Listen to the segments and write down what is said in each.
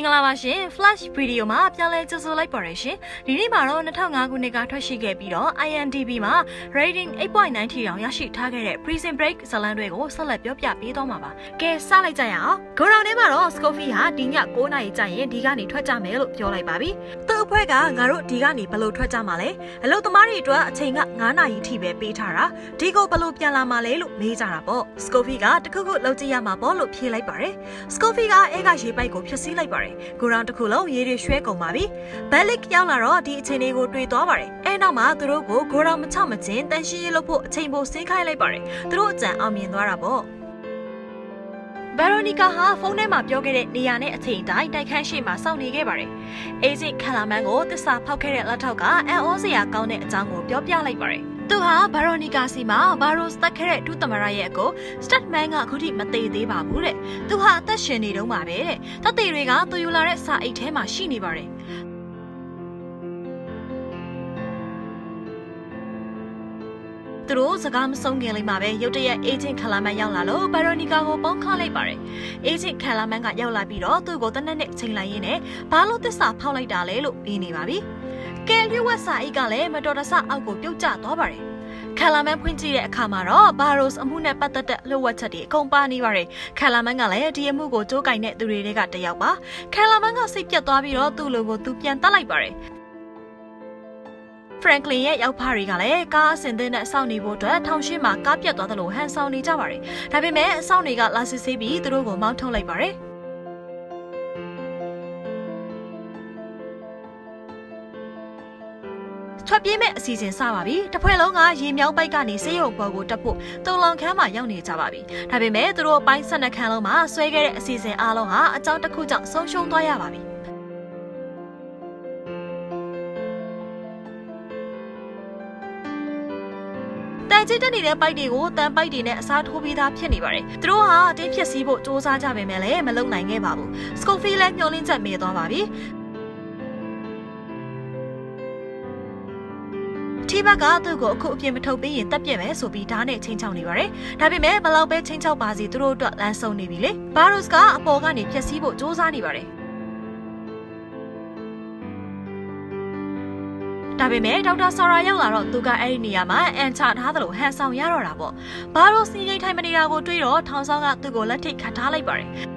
င်္ဂလာပါရှင် Flash Video မှာပြန်လဲကြိုဆိုလိုက်ပါရရှင်ဒီနေ့မှာတော့2005ခုနှစ်ကထွက်ရှိခဲ့ပြီးတော့ IMDb မှာ rating 8.9ထိတောင်ရရှိထားခဲ့တဲ့ Prison Break ဇာတ်လမ်းတွေကိုဆက်လက်ပြောပြပေးသွားမှာပါကဲစလိုက်ကြရအောင်ဂိုရောင်ထဲမှာတော့ Scoffy ဟာဒီည9နာရီကြာရင်ဒီကနေထွက်ကြမယ်လို့ပြောလိုက်ပါပြီသူ့အဖွဲ့ကငါတို့ဒီကနေဘယ်လိုထွက်ကြမှာလဲအလုပ်သမားတွေအတွက်အချိန်က9နာရီထိပဲပေးထားတာဒီကိုဘယ်လိုပြန်လာမှာလဲလို့မေးကြတာပေါ့ Scoffy ကတခုခုလုပ်ကြည့်ရမှာပေါ့လို့ဖြေလိုက်ပါတယ် Scoffy ကအဲကရေပိုက်ကိုဖျက်ဆီးလိုက်ပါတယ်ဂိုရောင်တစ်ခုလုံးရေတွေရွှဲကုန်ပါပြီဘယ်လစ်ရောက်လာတော့ဒီအချိန်လေးကိုတွေ့သွားပါတယ်အဲနောက်မှာသူတို့ကိုဂိုရောင်မချမချင်းတန်ရှင်းရေးလုပ်ဖို့အချိန်ပိုဆင်းခိုင်းလိုက်ပါတယ်သူတို့အကြံအောင်မြင်သွားတာပေါ့ဗယ်ရိုနီကာဟာဖုန်းထဲမှာပြောခဲ့တဲ့နေရာနဲ့အချိန်တိုင်းတိုက်ခန်းရှိမှစောင့်နေခဲ့ပါတယ်။အေဂျင့်ခလာမန်ကိုတစ္ဆာဖောက်ခဲ့တဲ့လက်ထောက်ကအန်အောစရာကောင်းတဲ့အကြောင်းကိုပြောပြလိုက်ပါတယ်။ သူဟာဗာရိုနီကာစီမှာဗာရိုစတက်ခဲ့တဲ့ဒုသမရရဲ့အကိုစတက်မန်ကအခုထိမသေးသေးပါဘူးတဲ့။သူဟာအသက်ရှင်နေတုန်းပါပဲတဲ့။တပ်သေးတွေကသူယူလာတဲ့စာအိတ်ထဲမှာရှိနေပါတယ်။သူတို့စကားမဆုံးခင်လေးမှာပဲရုတ်တရက်အေဂျင့်ခလာမန်ရောက်လာလို့ဗာရိုနီကာကိုပုံခလိုက်ပါတယ်။အေဂျင့်ခလာမန်ကရောက်လာပြီးတော့သူ့ကိုတနက်နဲ့ချိန်လိုက်ရင်းနဲ့ဘာလို့သစ္စာဖောက်လိုက်တာလဲလို့ပြီးနေပါပြီ။ကဲလျှို့ဝက်စာအိတ်ကလည်းမတော်တဆအောက်ကိုပြုတ်ကျသွားပါတယ်။ ခလာမန်ဖွင့်ကြည့်တဲ့အခါမှာတော့ဘာရိုစ်အမှုနဲ့ပတ်သက်တဲ့လှုပ်ဝက်ချက်တွေအကုန်ပါနေပါတယ်။ခလာမန်ကလည်းဒီအမှုကိုကြိုးကင်တဲ့သူတွေကတယောက်ပါ။ခလာမန်ကစိတ်ပြတ်သွားပြီးတော့သူ့လိုကိုသူပြန်တတ်လိုက်ပါတယ်။ Franklin ရဲ့ရောက်ဖတွေကလည်းကားအစင်တဲ့နဲ့စောင့်နေဖို့အတွက်ထောင်ရှိမှာကားပြတ်သွားသလိုဟန်ဆောင်နေကြပါတယ်။ဒါပေမဲ့အဆောင်တွေကလာစစ်ဆေးပြီးသူတို့ကိုမောင်းထုတ်လိုက်ပါတယ်။ ထွက်ပြေးမဲ့အစီအစဉ်စပါပြီ။တစ်ဖွဲ့လုံးကရေမြောင်းပိုက်ကနေဆေးရုံပေါ်ကိုတက်ဖို့တုံလောင်ခန်းမှာရောက်နေကြပါပြီ။ဒါပေမဲ့သူတို့အပိုင်း12ခန်းလုံးမှာဆွဲခဲ့တဲ့အစီအစဉ်အားလုံးဟာအကြောင်းတစ်ခုကြောင့်ဆုံးရှုံးသွားရပါပြီ။တန်ကျစ်တက်နေတဲ့ပိုက်တွေကိုတန်ပိုက်တွေနဲ့အစားထိုးပြီးသားဖြစ်နေပါတယ်။သူတို့ဟာအတင်းဖြစ်စည်းဖို့စ조사ကြပေမဲ့လည်းမလုံနိုင်ခဲ့ပါဘူး။ Scofield လည်းမျောလင်းချက်မေးသွားပါပြီ။ တီဘက်ကသူ့ကိုအခုအပြင်မထုတ်ပေးရင်တက်ပြက်မယ်ဆိုပြီးဓာတ်နဲ့ချင်းချောက်နေပါတယ်။ဒါပေမဲ့ဘလောက်ပဲချင်းချောက်ပါစီသူတို့အတွက်လမ်းဆုံးနေပြီလေ။ဘာရိုစ်ကအပေါ်ကနေဖျက်ဆီးဖို့စ조사နေပါတယ်။ဒါပေမဲ့ဒေါက်တာဆာရာရောက်လာတော့သူကအဲ့ဒီနေရာမှာအန်ချထားသလိုဟန်ဆောင်ရတော့တာပေါ့။ဘာလို့စီးရိတ်ထိုင်မနေတာကိုတွေးတော့ထောင်ဆောင်ကသူ့ကိုလက်ထိတ်ခတ်ထားလိုက်ပါတယ်။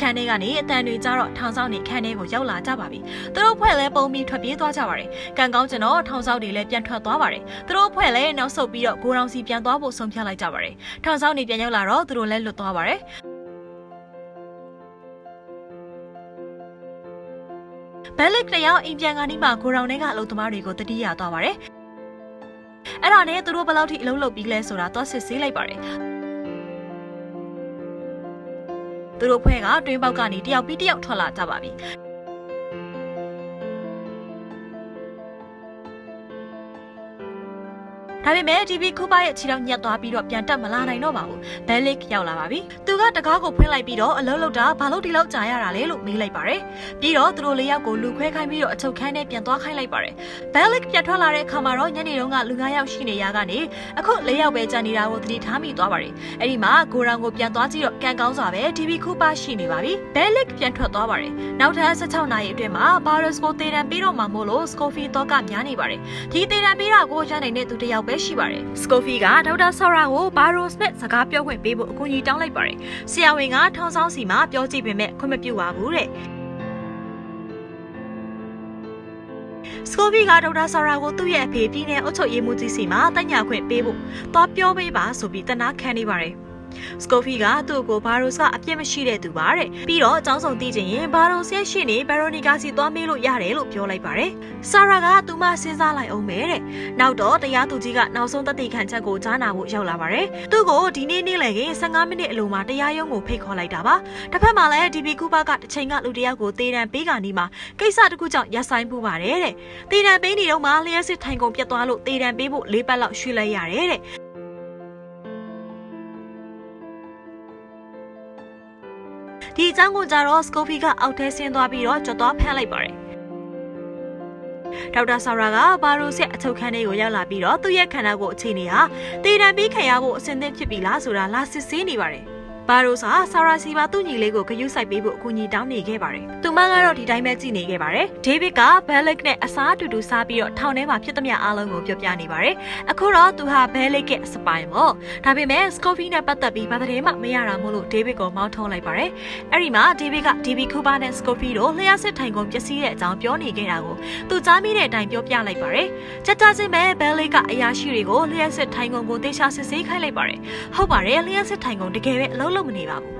အခန်းထဲကနေအတန်တွေကြတော့ထောင်ဆောင်နေခန်းထဲကိုရောက်လာကြပါပြီ။သူတို့ဖွဲ့လဲပုံပြီးထွက်ပြေးသွားကြပါတယ်။ကံကောင်းကျင်တော့ထောင်ဆောင်တွေလည်းပြန်ထွက်သွားပါတယ်။သူတို့ဖွဲ့လဲနောက်ဆုတ်ပြီးတော့ဂိုရောင်စီပြန်သွားဖို့ဆုံးဖြတ်လိုက်ကြပါတယ်။ထောင်ဆောင်တွေပြန်ရောက်လာတော့သူတို့လည်းလွတ်သွားပါတယ်။ဘယ်လစ်တယောက်အိမ်ပြန်ကနေမှဂိုရောင်ထဲကအလုပ်သမားတွေကိုတတိယသွားပါတယ်။အဲ့ဒါနဲ့သူတို့ဘယ်လောက်ထိအလုပ်လုပ်ပြီးလဲဆိုတာသွားစစ်ဆေးလိုက်ပါတယ်။ သူတို့ဖွဲ့ကတွင်းပေါက်ကနေတယောက်ပြီးတယောက်ထွက်လာကြပါပြီ။ ဒါပေမဲ့ TV ခုပါရဲ့ခြေထောက်ညက်သွားပြီးတော့ပြန်တက်မလာနိုင်တော့ပါဘူး။ဘဲလစ်ရောက်လာပါပြီ။သူကတကားကိုဖွင့်လိုက်ပြီးတော့အလုံးလုံးတာဘာလို့ဒီလောက်ကြာရတာလဲလို့မေးလိုက်ပါတယ်။ပြီးတော့သူတို့လေးယောက်ကိုလူခွဲခိုင်းပြီးတော့အချုပ်ခန်းထဲပြန်သွားခိုင်းလိုက်ပါတယ်။ဘဲလစ်ပြန်ထွက်လာတဲ့အခါမှာတော့ညနေတုန်းကလူ9ယောက်ရှိနေရကနေအခု၄ယောက်ပဲကြံနေတာကိုသတိထားမိသွားပါတယ်။အဲ့ဒီမှာဂိုရောင်ကိုပြန်သွားကြည့်တော့ကန်ကောင်းစွာပဲ TV ခုပါရှိနေပါပြီ။ဘဲလစ်ပြန်ထွက်သွားပါတယ်။နောက်ထပ်16နာရီအတွင်းမှာဘာရစ်ကိုတေတံပြီးတော့မှမို့လို့စကိုဖီတော့ကများနေပါတယ်။ဒီတေတံပြီးတာကိုရနိုင်တဲ့သူတစ်ယောက်ပဲရှိပါတယ်။စကိုဖီကဒေါက်တာဆော်ရာကိုဘာရိုစ်နဲ့စကားပြောခွင့်ပေးဖို့အကူအညီတောင်းလိုက်ပါတယ်။ဆရာဝန်ကထောင်ဆောင်စီမှာပြောကြည့်ပေမဲ့ခွင့်မပြုပါဘူးတဲ့။စကိုဖီကဒေါက်တာဆော်ရာကိုသူ့ရဲ့အဖေပြည်နယ်အုပ်ချုပ်ရေးမှူးကြီးစီမှာတက်ညာခွင့်ပေးဖို့သွားပြောပေးပါဆိုပြီးတနာခံနေပါတယ်။ စကိုဖီကသူ့ကိုဘာရိုစ်ကအပြစ်မရှိတဲ့သူပါတဲ့ပြီးတော့အကြောင်းဆောင်သိချင်ရင်ဘာရိုစ်ရဲ့ရှေ့နေဘယ်ရိုနီကာစီသွားမေးလို့ရတယ်လို့ပြောလိုက်ပါတယ်ဆာရာကသူမစဉ်းစားလိုက်အောင်ပဲတဲ့နောက်တော့တရားသူကြီးကနောက်ဆုံးသက်သေခံချက်ကိုကြားနာဖို့ရောက်လာပါတယ်သူ့ကိုဒီနေ့နေ့လည်က15မိနစ်အလိုမှာတရားရုံးကိုဖိတ်ခေါ်လိုက်တာပါတစ်ဖက်မှာလည်းဒီဘီကူပါကတစ်ချိန်ကလူတယောက်ကိုတေးတံပေးကနီးမှာကိစ္စတစ်ခုကြောင့်ရပ်ဆိုင်ပူပါတယ်တဲ့တေးတံပေးနေတော့မှလျှက်စစ်ထိုင်ကုန်ပြတ်သွားလို့တေးတံပေးဖို့လေးပတ်လောက်ရွှေ့လိုက်ရတယ်တဲ့ ဒီအကြောင်းကိုကြတော့စကိုဖီကအောက်ထဲဆင်းသွားပြီးတော့ကြွသွားဖမ်းလိုက်ပါတယ်ဒေါက်တာဆာရာကဘာရိုစ်ရဲ့အချုပ်ခန်းထဲကိုရောက်လာပြီးတော့သူ့ရဲ့ခန္ဓာကိုယ်အခြေအနေဟာတည်တံပြီးခံရဖို့အဆင်သင့်ဖြစ်ပြီလားဆိုတာလာစစ်ဆေးနေပါတယ် ဘာရိုစာဆာရာစီမှာသူ့ညီလေးကိုဂယုစိုက်ပေးဖို့အကူအညီတောင်းနေခဲ့ပါတယ်။သူမကတော့ဒီတိုင်းပဲကြည့်နေခဲ့ပါတယ်။ဒေးဗစ်ကဘဲလစ်နဲ့အစားအတူတူစားပြီးတော့ထောင်ထဲမှာဖြစ်သမျှအားလုံးကိုပြောပြနေပါတယ်။အခုတော့သူဟာဘဲလစ်ရဲ့စပိုင်ပေါ့။ဒါပေမဲ့စကော်ဖီနဲ့ပတ်သက်ပြီးဘာတဲ့မှမရတာမို့လို့ဒေးဗစ်ကိုမောင်းထုံးလိုက်ပါတယ်။အဲ့ဒီမှာဒေးဗစ်ကဒီဗီကူဘာနဲ့စကော်ဖီတို့လျှက်စစ်ထိုင်ကုန်ပျက်စီးတဲ့အကြောင်းပြောနေခဲ့တာကိုသူကြားမိတဲ့အတိုင်းပြောပြလိုက်ပါတယ်။ချက်ချချင်းပဲဘဲလစ်ကအရာရှိတွေကိုလျှက်စစ်ထိုင်ကုန်ကိုတေချာစစ်ဆေးခိုင်းလိုက်ပါတယ်။ဟုတ်ပါတယ်လျှက်စစ်ထိုင်ကုန်တကယ်ပဲအလုံးလုံးမနေပါ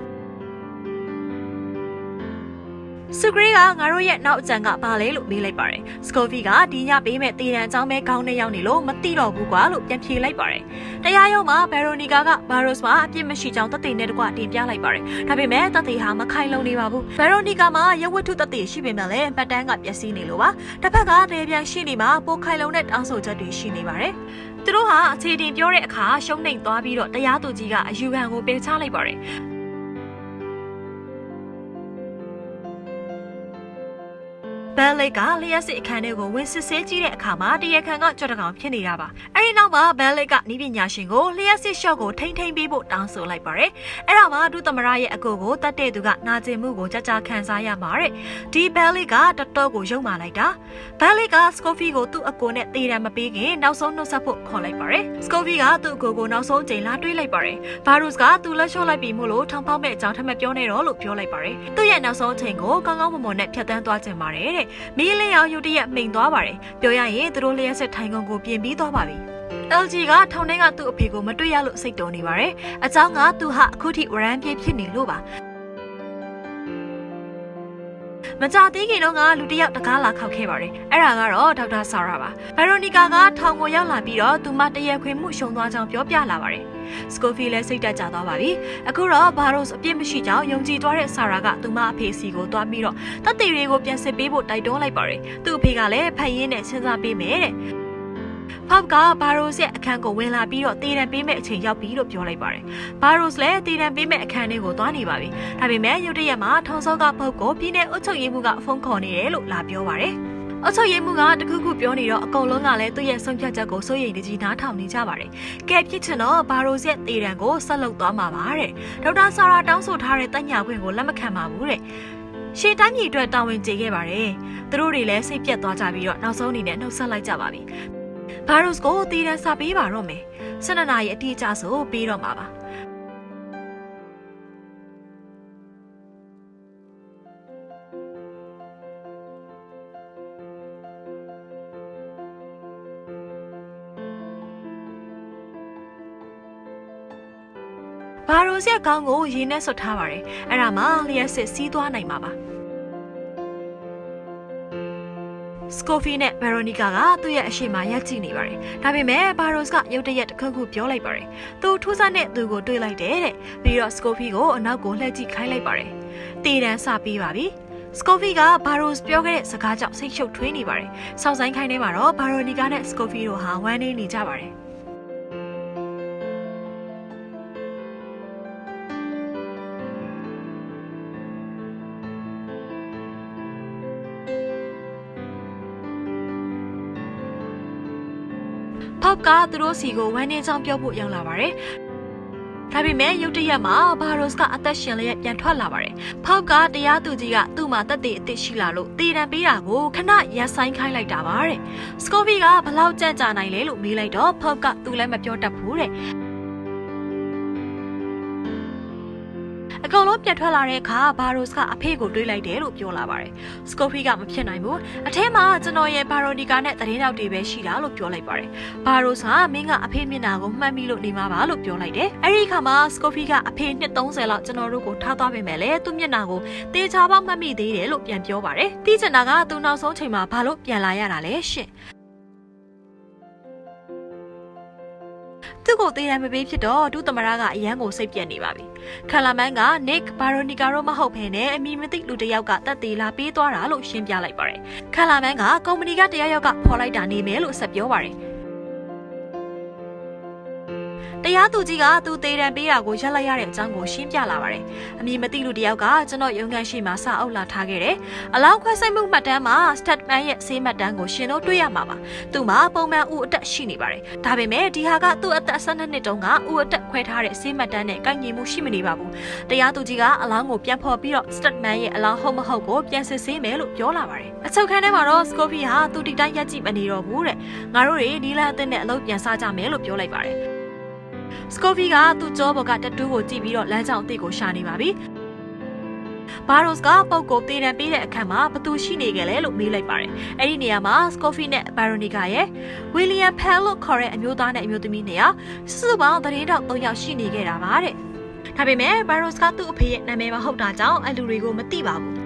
ဘူး။စုဂရီကငါတို့ရဲ့နောက်အကြံကဘာလဲလို့မေးလိုက်ပါတယ်။စကိုဖီကဒီညပေးမဲ့တည်တံအကြောင်းပဲခေါင်းနဲ့ရောက်နေလို့မသိတော့ဘူးကွာလို့ပြန်ဖြေလိုက်ပါတယ်။တရားရုံးမှာဘယ်ရိုနီကာကဘာရိုစ်မှာအပြစ်မရှိကြောင်းသက်သေနဲ့တကွတင်ပြလိုက်ပါတယ်။ဒါပေမဲ့သက်သေဟာမခိုင်လုံနေပါဘူး။ဘယ်ရိုနီကာမှာရဝတ္ထုသက်သေရှိပေမဲ့လည်းပတ်တန်းကပျက်စီးနေလို့ပါ။တစ်ဖက်ကတရေပြန်ရှိနေမှာပိုခိုင်လုံတဲ့တောင်းဆိုချက်တွေရှိနေပါတယ်။သူတို့ဟာအခြေတင်ပြောတဲ့အခါရှုံးနှိမ်သွားပြီးတော့တရားသူကြီးကအယူခံကိုပယ်ချလိုက်ပါတယ်။ ဘယ်လစ်ကလျှက်စစ်အခန်းထဲကိုဝင်စစ်ဆေးကြည့်တဲ့အခါမှာတရားခံကကြော်တကောင်ဖြစ်နေတာပါအဲ့ဒီနောက်မှာဘယ်လစ်ကနီးပညာရှင်ကိုလျှက်စစ်ရှော့ကိုထိမ့်ထိမ့်ပေးဖို့တောင်းဆိုလိုက်ပါတယ်အဲ့ဒါမှဒုသမရရဲ့အကိုကိုတတ်တဲ့သူကနာကျင်မှုကိုကြကြခံစားရမှာတဲ့ဒီဘယ်လစ်ကတတော်ကိုယုံမာလိုက်တာဘယ်လစ်ကစကိုဖီကိုသူ့အကိုနဲ့တေးရန်မပေးခင်နောက်ဆုံးနှုတ်ဆက်ဖို့ခေါ်လိုက်ပါတယ်စကိုဖီကသူ့အကိုကိုနောက်ဆုံးချိန်လာတွေးလိုက်ပါတယ်ဘာရုစ်ကသူလက်လျှော့လိုက်ပြီးမို့လို့ထောင်ပေါက်မဲ့အကြောင်းထပ်မပြောနဲ့တော့လို့ပြောလိုက်ပါတယ်သူ့ရဲ့နောက်ဆုံးချိန်ကိုကောင်းကောင်းမွန်မွန်နဲ့ဖြတ်တန်းသွားခြင်းပါတယ်တဲ့မီးလင်းအောင်ယူတရက်မိန်သွားပါတယ်ပြောရရင်သူတို့လျှက်ဆက်ထိုင်ကုန်ကိုပြင်ပြီးသွားပါပြီ LG ကထောင်ထဲကသူ့အဖေကိုမတွေ့ရလို့စိတ်တုံနေပါတယ်။အကြောင်းကသူဟာအခုထိဝရမ်းပြေးဖြစ်နေလို့ပါ။ မကြသေးခင်တော့ကလူတစ်ယောက်တကားလာခောက်ခဲ့ပါတယ်။အဲ့ဒါကတော့ဒေါက်တာဆာရာပါ။ဗယ်ရိုနီကာကထောင်ကိုရောက်လာပြီးတော့သူမတရက်ခွေမှုရှုံသွားကြောင်းပြောပြလာပါတယ်။စကိုဖီလည်းစိတ်တက်ကြသွားပါပြီ။အခုတော့ဘာရိုစ်အပြစ်မရှိကြောင်းယုံကြည်သွားတဲ့ဆာရာကသူမအဖေစီကိုသွားပြီးတော့တပ်သေးတွေကိုပြန်စစ်ပေးဖို့တိုက်တွန်းလိုက်ပါတယ်။သူ့အဖေကလည်းဖတ်ရင်းနဲ့စဉ်းစားပေးမယ်တဲ့။ ဖောက်ကဘာရိုစ်ရဲ့အခန်းကိုဝင်လာပြီးတော့တည်တံပေးမဲ့အချိန်ရောက်ပြီလို့ပြောလိုက်ပါတယ်။ဘာရိုစ်လည်းတည်တံပေးမဲ့အခန်းလေးကိုသွားနေပါပြီ။ဒါပေမဲ့ရုတ်တရက်မှာထောင်စောကဖောက်ကိုပြည်내အုပ်ချုပ်ရေးမှူးကဖုန်းခေါ်နေတယ်လို့လာပြောပါတယ်။အုပ်ချုပ်ရေးမှူးကတခုခုပြောနေတော့အကုန်လုံးကလည်းသူ့ရဲ့ဆုံးဖြတ်ချက်ကိုစိုးရိမ်တကြီးနားထောင်နေကြပါတယ်။ကဲဖြစ်ချင်တော့ဘာရိုစ်ရဲ့တည်တံကိုဆက်လုပ်သွားမှာပါတဲ့။ဒေါက်တာဆာရာတောင်းဆိုထားတဲ့တက်ညာခွင့်ကိုလက်မခံပါဘူးတဲ့။ရှေ့တိုင်းပြည်အတွက်တာဝန်ကျေခဲ့ပါတယ်။သူတို့တွေလည်းစိတ်ပြတ်သွားကြပြီးတော့နောက်ဆုံးအနေနဲ့နှုတ်ဆက်လိုက်ကြပါပြီ။ ဘာရိုစ်ကိုတည်တံစာပေးပါတော့မယ်။၁၂နာရီအတိအကျဆိုပေးတော့မှာပါ။ဘာရိုစ်ရဲ့ခေါင်းကိုရေနဲ့ဆွတ်ထားပါတယ်။အဲ့ဒါမှလျှက်စစ်စီးသွားနိုင်မှာပါ။ စကိုဖီနဲ့ဗယ်ရိုနီကာကသူ့ရဲ့အရှိမရက်ကြည့်နေပါတယ်။ဒါပေမဲ့ဘာရိုစ်ကရုတ်တရက်တစ်ခုခုပြောလိုက်ပါတယ်။သူထူးဆန်းတဲ့သူကိုတွေးလိုက်တယ်တဲ့။ပြီးတော့စကိုဖီကိုအနောက်ကိုလှည့်ကြည့်ခိုင်းလိုက်ပါတယ်။တေတန်းစပေးပါပြီ။စကိုဖီကဘာရိုစ်ပြောခဲ့တဲ့စကားကြောင့်စိတ်ရှုပ်ထွေးနေပါတယ်။စောင့်ဆိုင်ခိုင်းနေမှာတော့ဘာရိုနီကာနဲ့စကိုဖီတို့ဟာဝမ်းနေနေကြပါတယ်။ ဖောက်ကသူတို့စီကိုဝမ်းနေချောင်းပြောဖို့ရောက်လာပါတယ်။ဒါပေမဲ့ရုတ်တရက်မှာဘာရိုစ်ကအသက်ရှင်လျက်ပြန်ထွက်လာပါတယ်။ဖောက်ကတရားသူကြီးကသူ့မှာတက်တဲ့အစ်စ်ရှိလာလို့တည်တံပေးတာကိုခဏရက်ဆိုင်ခိုင်းလိုက်တာပါတဲ့။စကိုဖီကဘလောက်ကြံ့ကြာနိုင်လဲလို့မေးလိုက်တော့ဖောက်ကသူလည်းမပြောတတ်ဘူးတဲ့။ ကောင်လုံးပြန်ထွက်လာတဲ့အခါဘာရိုစ်ကအဖေကိုတွေးလိုက်တယ်လို့ပြောလာပါတယ်။စကိုဖီကမဖြစ်နိုင်ဘူး။အထဲမှာကျွန်တော်ရဲ့ဘာရိုနီကာနဲ့တရင်တောက်တွေပဲရှိတာလို့ပြောလိုက်ပါတယ်။ဘာရိုစ်ကမင်းကအဖေမျက်နှာကိုမှတ်မိလို့နေမှာပါလို့ပြောလိုက်တယ်။အဲဒီအခါမှာစကိုဖီကအဖေနှစ်30လောက်ကျွန်တော်တို့ကိုထားသွားပေမဲ့လည်းသူ့မျက်နှာကိုတေချာပေါက်မှတ်မိသေးတယ်လို့ပြန်ပြောပါတယ်။တီးချင်တာကသူနောက်ဆုံးချိန်မှာဘာလို့ပြန်လာရတာလဲရှင့်။ သူ့ကိုသေးတယ်မပေးဖြစ်တော့ဒုသမရကအရန်ကိုစိတ်ပြက်နေပါပြီ။ခလာမန်က Nick Baronica ရောမဟုတ်ဘဲနဲ့အမီမသိလူတစ်ယောက်ကတက်သေးလာပေးသွားတာလို့ရှင်းပြလိုက်ပါတယ်။ခလာမန်ကကုမ္ပဏီကတရားရောက်ကဖော်လိုက်တာနေမယ်လို့ဆက်ပြောပါတယ်။ တတရားသူကြီးကသူသေးတံပေးတာကိုရက်လိုက်ရတဲ့အကြောင်းကိုရှင်းပြလာပါတယ်အမည်မသိလူတစ်ယောက်ကကျွန်တော်ရုံးခန်းရှိမှာစာအုပ်လာထားခဲ့တယ်အလောင်းခွဲစိတ်မှုမှတ်တမ်းမှာ statement ရဲ့ဆေးမှတ်တမ်းကိုရှင်တို့တွေ့ရမှာပါသူမှာပုံမှန်ဦးအသက်ရှိနေပါတယ်ဒါပေမဲ့ဒီဟာကသူ့အသက်12နှစ်တုန်းကဦးအသက်ခွဲထားတဲ့ဆေးမှတ်တမ်းနဲ့ကိုက်ညီမှုရှိမနေပါဘူးတရားသူကြီးကအလောင်းကိုပြန်ဖော်ပြီးတော့ statement ရဲ့အလောင်းဟုတ်မဟုတ်ကိုပြန်စစ်ဆေးမယ်လို့ပြောလာပါတယ်အချုပ်ခန်းထဲမှာတော့ Scoopy ဟာသူတိတိုင်းရက်ကြည့်မနေတော့ဘူးတဲ့ငါတို့တွေဒီလန်အသစ်နဲ့အလုပ်ပြန်စားကြမယ်လို့ပြောလိုက်ပါတယ် စကိုဖီကသူ့ကြောဘော်ကတတူးကိုကြည့်ပြီးတော့လမ်းကြောင်းအသစ်ကိုရှာနေပါပြီဘာရိုစ်ကပုတ်ကိုတည်တံပေးတဲ့အခန်းမှာဘသူရှိနေကြလဲလို့မေးလိုက်ပါတယ်။အဲ့ဒီနေရာမှာစကိုဖီနဲ့ဘာရိုနီကာရဲ့ဝီလီယံဖဲလို့ခေါ်တဲ့အမျိုးသားနဲ့အမျိုးသမီးနှစ်ယောက်စုစုပေါင်းသတင်းတောက်၃ယောက်ရှိနေခဲ့တာပါတဲ့။ဒါပေမဲ့ဘာရိုစ်ကသူ့အဖေရဲ့နာမည်မဟုတ်တာကြောင့်အဲ့လူတွေကိုမသိပါဘူး။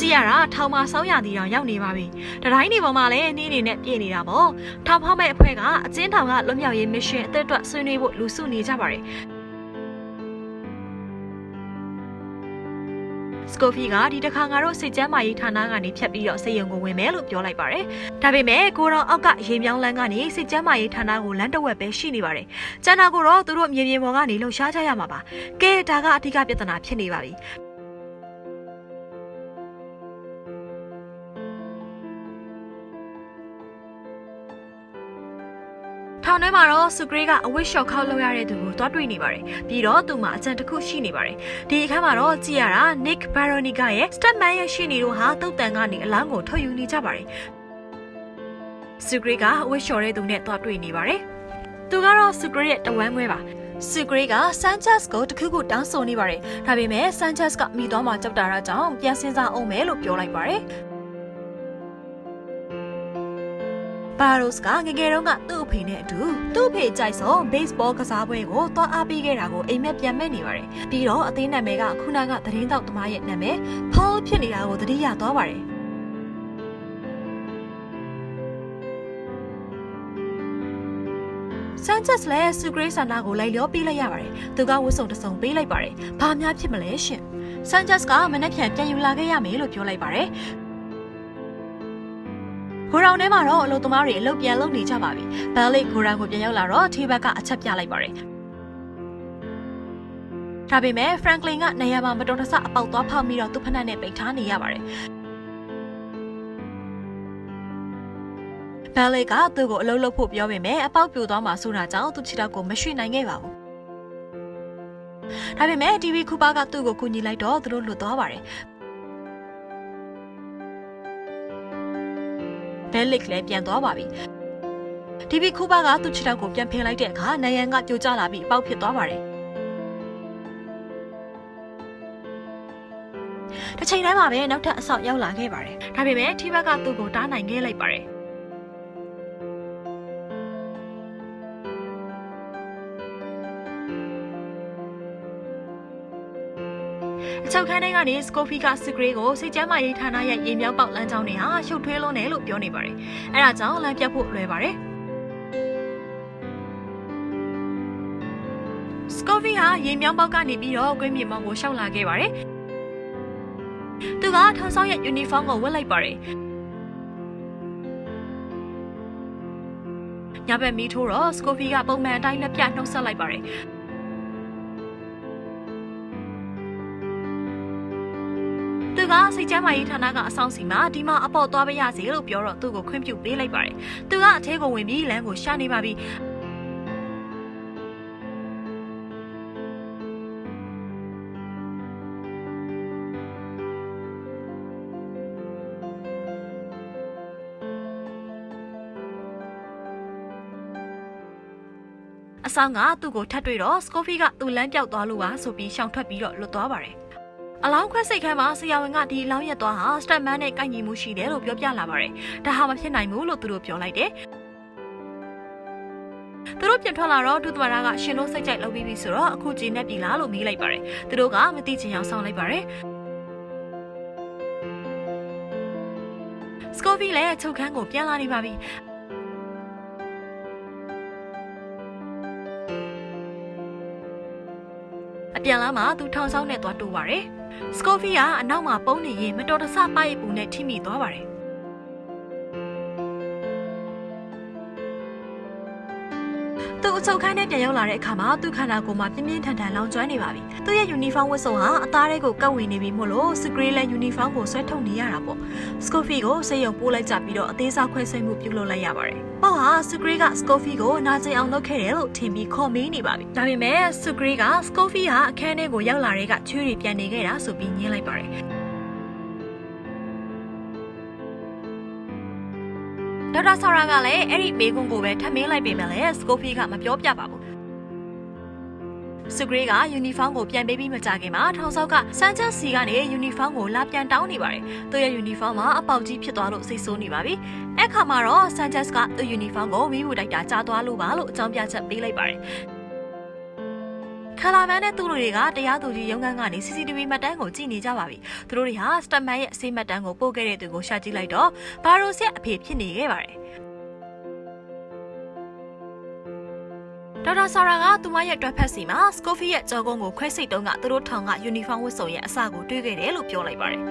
ကြည့်ရတာထောင်မှာဆောင်းရသည်တော့ရောက်နေပါပြီ။တတိုင်းနေပေါ်မှာလည်းနှင်းနေနဲ့ပြည့်နေတာပေါ့။ထောင်ဖောက်မဲ့အဖွဲ့ကအကျဉ်းထောင်ကလွတ်မြောက်ရေးမစ်ရှင်အသက်အတွက်ဆွေးနွေးဖို့လူစုနေကြပါတယ်။စကိုဖီကဒီတစ်ခါငါတို့စိတ်ကျမ်းမာရေးဌာနကနေဖြတ်ပြီးတော့စေယုံကိုဝင်မယ်လို့ပြောလိုက်ပါတယ်။ဒါပေမဲ့ကိုတော်အောက်ကရေမြောင်းလန်းကနေစိတ်ကျမ်းမာရေးဌာနကိုလမ်းတစ်ဝက်ပဲရှိနေပါတယ်။ကျန်တာကိုတော့သူတို့မြေပြင်ပေါ်ကနေလှုပ်ရှားကြရမှာပါ။ကဲဒါကအဓိကပြဿနာဖြစ်နေပါပြီ။ ထောင်ထဲမှာတော့စုဂရေးကအဝစ်ရှော့ခောက်လုပ်ရတဲ့သူကိုတွားတွေ့နေပါတယ်။ပြီးတော့သူ့မှာအကြံတစ်ခုရှိနေပါတယ်။ဒီအခန်းမှာတော့ကြည့်ရတာ Nick Veronica ရဲ့ Stepman ရဲ့ရှင်းနေတို့ဟာတုတ်တန်ကနေအလောင်းကိုထုတ်ယူနေကြပါတယ်။စုဂရေးကအဝစ်ရှော့တဲ့သူနဲ့တွားတွေ့နေပါတယ်။သူကတော့စုဂရေးရဲ့တဝမ်းခွဲပါ။စုဂရေးက Sanchez ကိုတခုခုတောင်းဆိုနေပါတယ်။ဒါပေမဲ့ Sanchez ကမိသွားမှကြောက်တာကြောင့်ပြန်စင်စားအောင်မယ်လို့ပြောလိုက်ပါတယ်။ ဘာရိုစ်ကငငယ်တုန်းကသူ့အဖေနဲ့အတူသူ့အဖေကြိုက်ဆုံး baseball ကစားပွဲကိုတွားအားပေးခဲ့တာကိုအိမ်မက်ပြန်မဲ့နေပါတယ်။ပြီးတော့အသေးနာမည်ကခုနကသတင်းတောက်သမားရဲ့နာမည် Paul ဖြစ်နေတာကိုသတိရသွားပါတယ်။ဆန်ချက်လည်းဆူဂရေးဆန္ဒကိုလိုက်လျောပေးလိုက်ရပါတယ်။သူကဝတ်စုံတစ်စုံပေးလိုက်ပါတယ်။ဘာများဖြစ်မလဲရှင်။ဆန်ချက်ကမနေ့ပြန်ပြန်ယူလာခဲ့ရမယ်လို့ပြောလိုက်ပါတယ်။ ဂိုရောင်ထဲမှာတော့အလုပ်သမားတွေအလုပ်ပြန်လုပ်နေကြပါပြီ။ဘယ်လိဂိုရောင်ကိုပြန်ရောက်လာတော့ထေးဘက်ကအချက်ပြလိုက်ပါတယ်။ဒါပေမဲ့ Franklin ကနေရာမှာမတော်တဆအပေါက်သွားဖောက်ပြီးတော့သူ့ဖက်နှက်နဲ့ပိတ်ထားနေရပါတယ်။ဘယ်လိကသူ့ကိုအလုပ်လုပ်ဖို့ပြောပေမဲ့အပေါက်ပြိုသွားမှဆိုတာကြောင့်သူ့ခြေထောက်ကိုမရွှေ့နိုင်ခဲ့ပါဘူး။ဒါပေမဲ့ TV ခုပါကသူ့ကိုကူညီလိုက်တော့သူတို့လွတ်သွားပါတယ်။ ဘဲလစ်လည်းပြန်သွားပါပြီ။ဒီဘီခုပါကသူ့ခြေထောက်ကိုပြန်ဖင်လိုက်တဲ့အခါနယန်ကပြိုကျလာပြီးအပေါက်ဖြစ်သွားပါတယ်။တစ်ချိန်တိုင်းမှာပဲနောက်ထပ်အဆောက်ရောက်လာခဲ့ပါတယ်။ဒါပေမဲ့ထိဘက်ကသူ့ကိုတားနိုင်ခဲ့လိုက်ပါတယ်။ အချုပ်ခန်းထဲကနေစကိုဖီကစဂရေးကိုစိတ်ကျမ်းမာရေးဌာနရဲ့ရေမြောက်ပေါက်လမ်းကြောင်းတွေဟာရှုပ်ထွေးလွန်းတယ်လို့ပြောနေပါတယ်။အဲဒါကြောင့်လမ်းပြတ်ဖို့လွယ်ပါတယ်။စကိုဖီဟာရေမြောက်ပေါက်ကနေပြီးတော့ကွင်းမြေမောင်ကိုရှောက်လာခဲ့ပါတယ်။သူကထောင်ဆောင်ရဲ့ယူနီဖောင်းကိုဝတ်လိုက်ပါတယ်။ညဘက်မီထိုးတော့စကိုဖီကပုံမှန်အတိုင်းလက်ပြနှုတ်ဆက်လိုက်ပါတယ်။ ကစိတ်ကျမ်းမာရေးဌာနကအဆောင်စီမှာဒီမှာအပေါ်သွားပေးရစီလို့ပြောတော့သူ့ကိုခွင့်ပြုပေးလိုက်ပါတယ်။သူကအထဲကိုဝင်ပြီးလမ်းကိုရှာနေပါပြီ။အဆောင်ကသူ့ကိုထပ်တွေ့တော့စကိုဖီကသူ့လမ်းပြောက်သွားလို့ပါဆိုပြီးရှောင်ထွက်ပြီးတော့လွတ်သွားပါတယ်။ အလောင်းခွဲစိတ်ခန်းမှာဆရာဝန်ကဒီလောင်းရက်သွားဟာစတက်မန်နဲ့ကိုက်ညီမှုရှိတယ်လို့ပြောပြလာပါတယ်။ဒါဟာမဖြစ်နိုင်ဘူးလို့သူတို့ပြောလိုက်တယ်။သူတို့ပြန်ထွက်လာတော့ဒုသမရကရှင်လို့စိတ်ကြိုက်လုပ်ပြီးပြီဆိုတော့အခုကြည်နဲ့ပြီလားလို့မေးလိုက်ပါတယ်။သူတို့ကမသိချင်အောင်ဆောင်းလိုက်ပါတယ်။စကိုဖီလည်းချုပ်ခန်းကိုပြန်လာနေပါပြီ။အပြန်လာမှသူထောင်ဆောင်နဲ့သွားတိုးပါတယ်။ စကိုဖီကအနောက်မှာပုံနေရင်မတော်တဆပိုက်ပူနဲ့ထိမိသွားပါတယ်။ အချုပ်ခန်းထဲပြန်ရောက်လာတဲ့အခါမှာသူ့ခန္ဓာကိုယ်မှာပြင်းပြင်းထန်ထန်လောင်ကျွမ်းနေပါပြီ။သူ့ရဲ့ယူနီဖောင်းဝတ်စုံဟာအသားတွေကိုကပ်ဝင်နေပြီမို့လို့စကရီလည်းယူနီဖောင်းကိုဆွဲထုတ်နေရတာပေါ့။စကိုဖီကိုစိတ်ယုံပို့လိုက်ကြပြီးတော့အသေးစားခွဲစိတ်မှုပြုလုပ်လိုက်ရပါတယ်။ပေါ့ဟာစကရီကစကိုဖီကိုနာကျင်အောင်လုပ်ခဲ့တယ်လို့ထင်ပြီးခေါ်မေးနေပါပြီ။ဒါပေမဲ့စကရီကစကိုဖီဟာအခန်းထဲကိုရောက်လာတဲ့ကချွေးတွေပြန်နေခဲ့တာဆိုပြီးညင်းလိုက်ပါတယ်။ ဒေါက်တာဆာရာကလည်းအဲ့ဒီမေကွန်းကိုပဲထပ်မင်းလိုက်ပေမဲ့လည်းစကိုဖီကမပြောပြပါဘူးစဂရေးကယူနီဖောင်းကိုပြန်ပေးပြီးမကြခင်မှာထောင်ဆောက်ကစန်ချက်စီကနေယူနီဖောင်းကိုလာပြန်တောင်းနေပါတယ်။သူ့ရဲ့ယူနီဖောင်းမှာအပေါက်ကြီးဖြစ်သွားလို့စိတ်ဆိုးနေပါပြီ။အဲ့ခါမှာတော့စန်ချက်ကသူ့ယူနီဖောင်းကိုမိမှုတိုက်တာကြားသွားလို့ပါလို့အကြောင်းပြချက်ပေးလိုက်ပါတယ်။ ခလာမန်နဲ့သူ့လူတွေကတရားသူကြီးရုံးခန်းကနေ CCTV မှတ်တမ်းကိုကြည့်နေကြပါပြီ။သူတို့တွေဟာစတမန်ရဲ့အစိမ်းမှတ်တမ်းကိုပို့ခဲ့တဲ့သူကိုရှာကြည့်လိုက်တော့ဘာရိုစ်ရဲ့အဖေဖြစ်နေခဲ့ပါတယ်။ဒေါက်တာဆာရာကသူမရဲ့အတွက်ဖက်စီမှာစကိုဖီရဲ့ကြောကုန်းကိုခွဲစိတ်တုံးကသူတို့ထောင်ကယူနီဖောင်းဝတ်စုံရဲ့အစကိုတွေ့ခဲ့တယ်လို့ပြောလိုက်ပါတယ်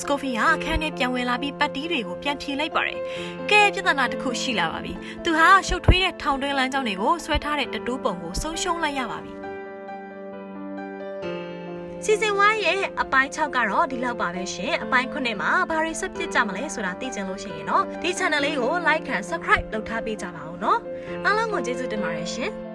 စကိုဖီဟာအခန်းထဲပြန်ဝင်လာပြီးပတ်တီးတွေကိုပြန်ဖြေလိုက်ပါတယ်။ကဲပြဿနာတစ်ခုရှိလာပါပြီ။သူဟာရှုပ်ထွေးတဲ့ထောင်တွင်းလမ်းကြောင်းတွေကိုဆွဲထားတဲ့တတူးပုံကိုဆုံးရှုံးလိုက်ရပါပြီ။စီဇန်1ရဲ့အပိုင်း6ကတော့ဒီလောက်ပါပဲရှင်။အပိုင်း9မှာဘာတွေဆက်ပြစ်ကြမလဲဆိုတာသိချင်လို့ရှိရင်တော့ဒီ channel လေးကို like and subscribe လုပ်ထားပေးကြပါဦးနော်။အားလုံးကိုကျေးဇူးတင်ပါတယ်ရှင်။